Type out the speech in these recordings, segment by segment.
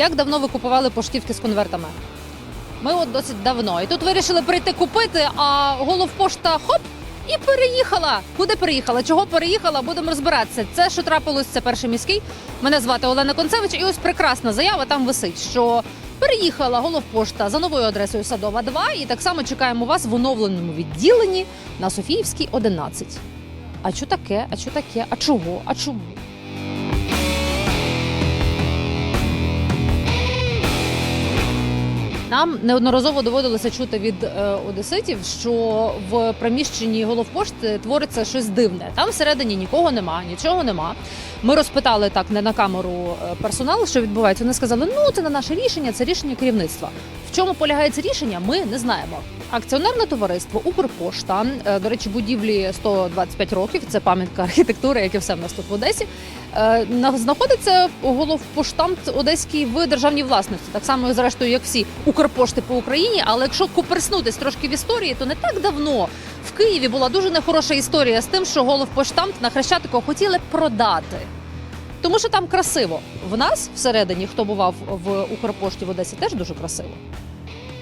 Як давно ви купували поштівки з конвертами? Ми от досить давно. І тут вирішили прийти купити, а головпошта хоп і переїхала. Куди переїхала? Чого переїхала? Будемо розбиратися. Це що трапилось, це перший міський. Мене звати Олена Концевич, і ось прекрасна заява там висить, що переїхала головпошта за новою адресою Садова 2, і так само чекаємо вас в оновленому відділенні на Софіївській 11. А що таке? А що таке? А чого? А чому? Нам неодноразово доводилося чути від е, одеситів, що в приміщенні головпошти твориться щось дивне. Там всередині нікого нема, нічого нема. Ми розпитали так не на камеру е, персонал, що відбувається. Вони сказали, ну це не наше рішення, це рішення керівництва. В чому полягає це рішення, ми не знаємо. Акціонерне товариство Укрпошта, е, до речі, будівлі 125 років. Це пам'ятка архітектури, як і все в нас тут в Одесі. Е, на- Знаходиться головпоштамт одеський в державній власності, так само зрештою, як всі Укрпошти по Україні. Але якщо куперснутись трошки в історії, то не так давно в Києві була дуже нехороша історія з тим, що головпоштамт на Хрещатику хотіли продати. Тому що там красиво. В нас всередині, хто бував в Укрпошті в Одесі, теж дуже красиво.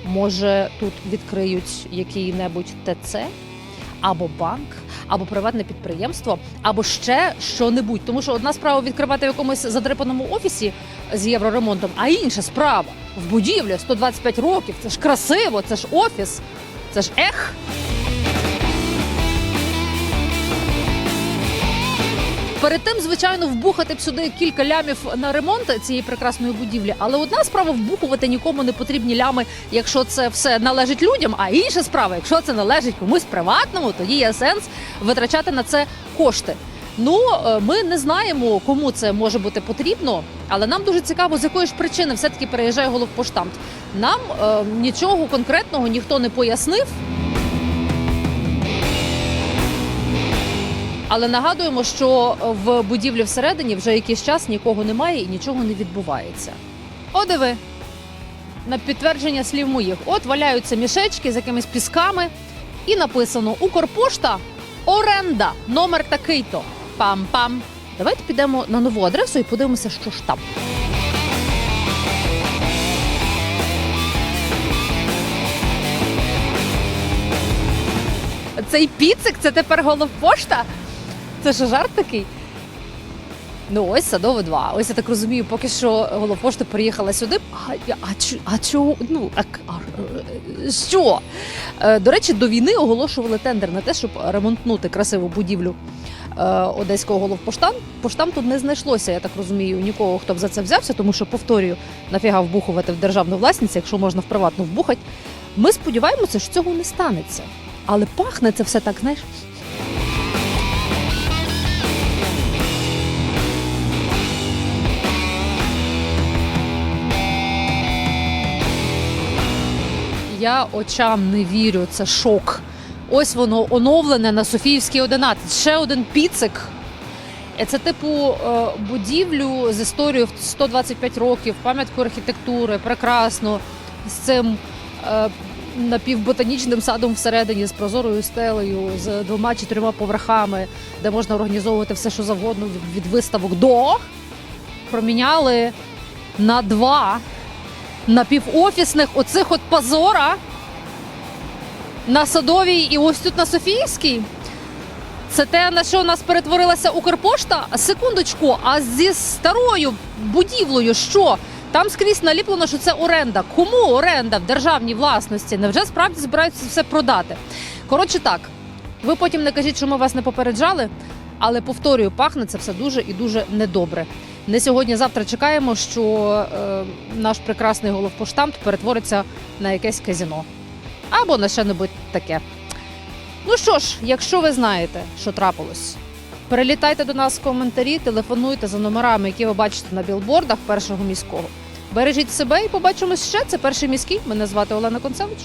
Може, тут відкриють який-небудь ТЦ, або банк, або приватне підприємство, або ще що-небудь. Тому що одна справа відкривати в якомусь задрипаному офісі з євроремонтом, а інша справа в будівлі 125 років. Це ж красиво, це ж офіс, це ж ех. Перед тим, звичайно, вбухати б сюди кілька лямів на ремонт цієї прекрасної будівлі. Але одна справа вбухувати нікому не потрібні лями, якщо це все належить людям. А інша справа, якщо це належить комусь приватному, тоді є сенс витрачати на це кошти. Ну, е, ми не знаємо, кому це може бути потрібно, але нам дуже цікаво, з якої ж причини все-таки переїжджає головпоштамт. Нам е, нічого конкретного ніхто не пояснив. Але нагадуємо, що в будівлі всередині вже якийсь час нікого немає і нічого не відбувається. О, диви. На підтвердження слів моїх. От валяються мішечки з якимись пісками, і написано Укрпошта оренда, номер такий-то. Пам-пам. Давайте підемо на нову адресу і подивимося, що ж там. Цей піцик це тепер головпошта? Це що жарт такий? Ну ось садове 2. Ось я так розумію, поки що головпошта приїхала сюди. А, а, а чого? Ну а, а, е, що? Е, До речі, до війни оголошували тендер на те, щоб ремонтнути красиву будівлю е, одеського головпоштам. Поштам тут не знайшлося, я так розумію, нікого, хто б за це взявся, тому що повторюю, нафіга вбухувати в державну власність, якщо можна в приватну вбухати. Ми сподіваємося, що цього не станеться. Але пахне це все так, знаєш. Я очам не вірю, це шок. Ось воно оновлене на Софіївській 11. Ще один піцик. Е, Це типу е, будівлю з історією в 125 років, пам'ятку архітектури, прекрасно, з цим е, напівботанічним садом всередині, з прозорою стелею, з двома чи трьома поверхами, де можна організовувати все, що завгодно від, від виставок до проміняли на два напівофісних оцих от позора на Садовій і ось тут на Софіївській. Це те, на що у нас перетворилася Укрпошта. Секундочку, а зі старою будівлею що? Там скрізь наліплено, що це оренда. Кому оренда в державній власності? Невже справді збираються все продати? Коротше так, ви потім не кажіть, що ми вас не попереджали, але повторюю, пахне це все дуже і дуже недобре. Не сьогодні-завтра чекаємо, що е, наш прекрасний головпоштамт перетвориться на якесь казіно або на що-небудь таке. Ну що ж, якщо ви знаєте, що трапилось, перелітайте до нас в коментарі, телефонуйте за номерами, які ви бачите на білбордах першого міського. Бережіть себе і побачимось ще. Це перший міський. Мене звати Олена Концевич.